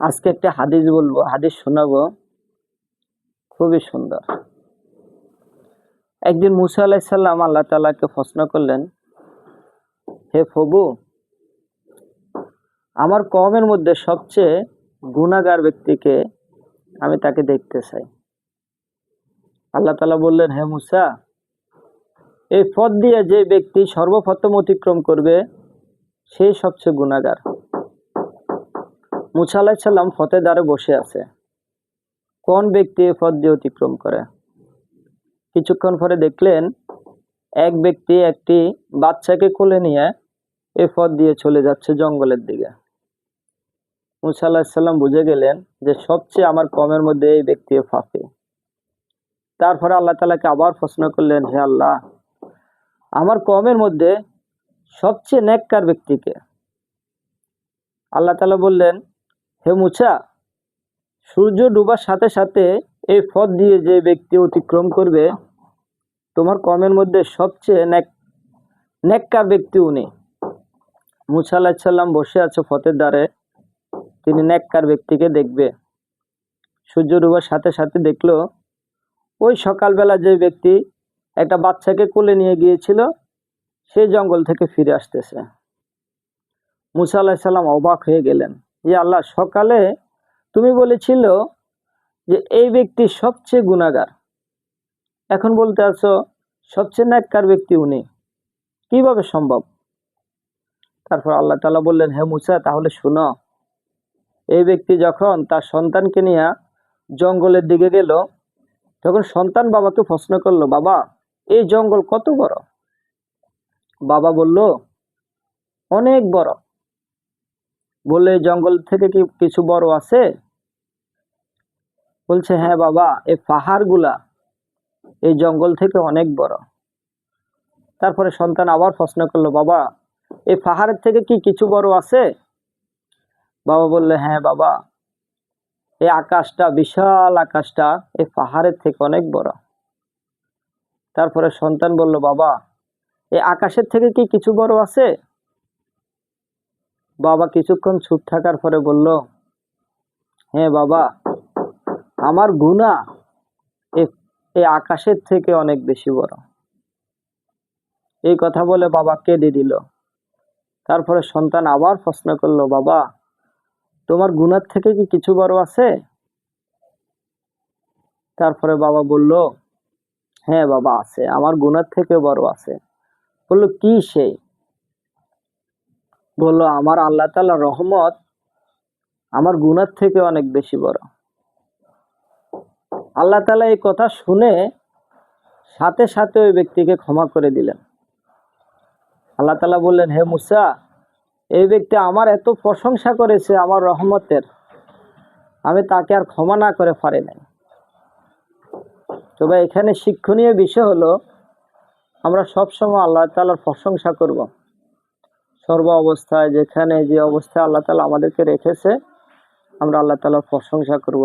আজকে একটা হাদিস বলব, হাদিস শোনাবো। খুবই সুন্দর। একদিন মুসা আলাইসাল্লাম আল্লাহ তালাকে প্রশ্ন করলেন, হে ফবু আমার কমের মধ্যে সবচেয়ে গুণাগার ব্যক্তিকে আমি তাকে দেখতে চাই। আল্লাহ তালা বললেন, হে মুসা, এই পথ দিয়ে যে ব্যক্তি সর্বপ্রথম অতিক্রম করবে সেই সবচেয়ে গুণাগার মুসা আলাহিসাল্লাম ফতে দ্বারে বসে আছে। কোন ব্যক্তি এ পথ দিয়ে অতিক্রম করে? কিছুক্ষণ পরে দেখলেন, এক ব্যক্তি একটি বাচ্চাকে কোলে নিয়ে এ পথ দিয়ে চলে যাচ্ছে জঙ্গলের দিকে। মুসা আলাহিসাল্লাম বুঝে গেলেন যে সবচেয়ে আমার কমের মধ্যে এই ব্যক্তি ফাঁপে। তারপরে আল্লাহ তালাকে আবার প্রশ্ন করলেন, হে আল্লাহ, আমার কমের মধ্যে সবচেয়ে নেককার ব্যক্তিকে? আল্লাহ তালা বললেন হে মুছা, সূর্য ডুবার সাথে সাথে এই পথ দিয়ে যে ব্যক্তি অতিক্রম করবে, তোমার কমের মধ্যে সবচেয়ে নেক নেককার ব্যক্তি উনি। মুসা আলাহিসাল্লাম বসে আছে ফতের দ্বারে, তিনি নেককার ব্যক্তিকে দেখবে। সূর্য ডুবার সাথে সাথে দেখল, ওই সকালবেলা যে ব্যক্তি একটা বাচ্চাকে কোলে নিয়ে গিয়েছিল, সে জঙ্গল থেকে ফিরে আসতেছে। মুসা আলাহিসাল্লাম অবাক হয়ে গেলেন। যে আল্লাহ, সকালে তুমি বলেছিল যে এই ব্যক্তি সবচেয়ে গুণাগার এখন বলতে আছো, সবচেয়ে ন্যাক্কার ব্যক্তি উনি। কীভাবে সম্ভব? তারপর আল্লাহ তালা বললেন, হে মুসা, তাহলে শুনো, এই ব্যক্তি যখন তার সন্তানকে নিয়ে জঙ্গলের দিকে গেল, তখন সন্তান বাবাকে প্রশ্ন করল, বাবা, এই জঙ্গল কত বড়? বাবা বলল, অনেক বড়। বললে জঙ্গল থেকে কি কিছু বড় আছে? বলছে হ্যাঁ বাবা এই পাহাড়গুলা, এই জঙ্গল থেকে অনেক বড়। তারপরে সন্তান আবার প্রশ্ন করল, বাবা এই পাহাড়ের থেকে কি কিছু বড় আছে? বাবা বললে হ্যাঁ বাবা এই আকাশটা, বিশাল আকাশটা এই পাহাড়ের থেকে অনেক বড়। তারপরে সন্তান বলল, বাবা এই আকাশের থেকে কি কিছু বড় আছে? বাবা কিছুক্ষণ চুপ থাকার পরে বলল হ্যাঁ বাবা, আমার গুণা এই আকাশের থেকে অনেক বেশি বড়। এই কথা বলে বাবা কেঁদে দিল। তারপরে সন্তান আবার প্রশ্ন করল, বাবা, তোমার গুণার থেকে কি কিছু বড় আছে? তারপরে বাবা বলল হ্যাঁ বাবা, আছে। আমার গুণার থেকে বড় আছে। বলল, কি সেই বলল, আমার আল্লাহ তালা রহমত আমার গুণার থেকে অনেক বেশি বড়। আল্লাহ তালা এই কথা শুনে সাথে সাথে ওই ব্যক্তিকে ক্ষমা করে দিলেন। আল্লাহ তালা বললেন, হে মুসা, এই ব্যক্তি আমার এত প্রশংসা করেছে আমার রহমতের, আমি তাকে আর ক্ষমা না করে পারি নাই। তবে এখানে শিক্ষণীয় বিষয় হলো, আমরা সবসময় আল্লাহ তালার প্রশংসা করব। সর্ব অবস্থায় যেখানে যে অবস্থায় আল্লাহ তালা আমাদেরকে রেখেছে আমরা আল্লাহ তালার প্রশংসা করব।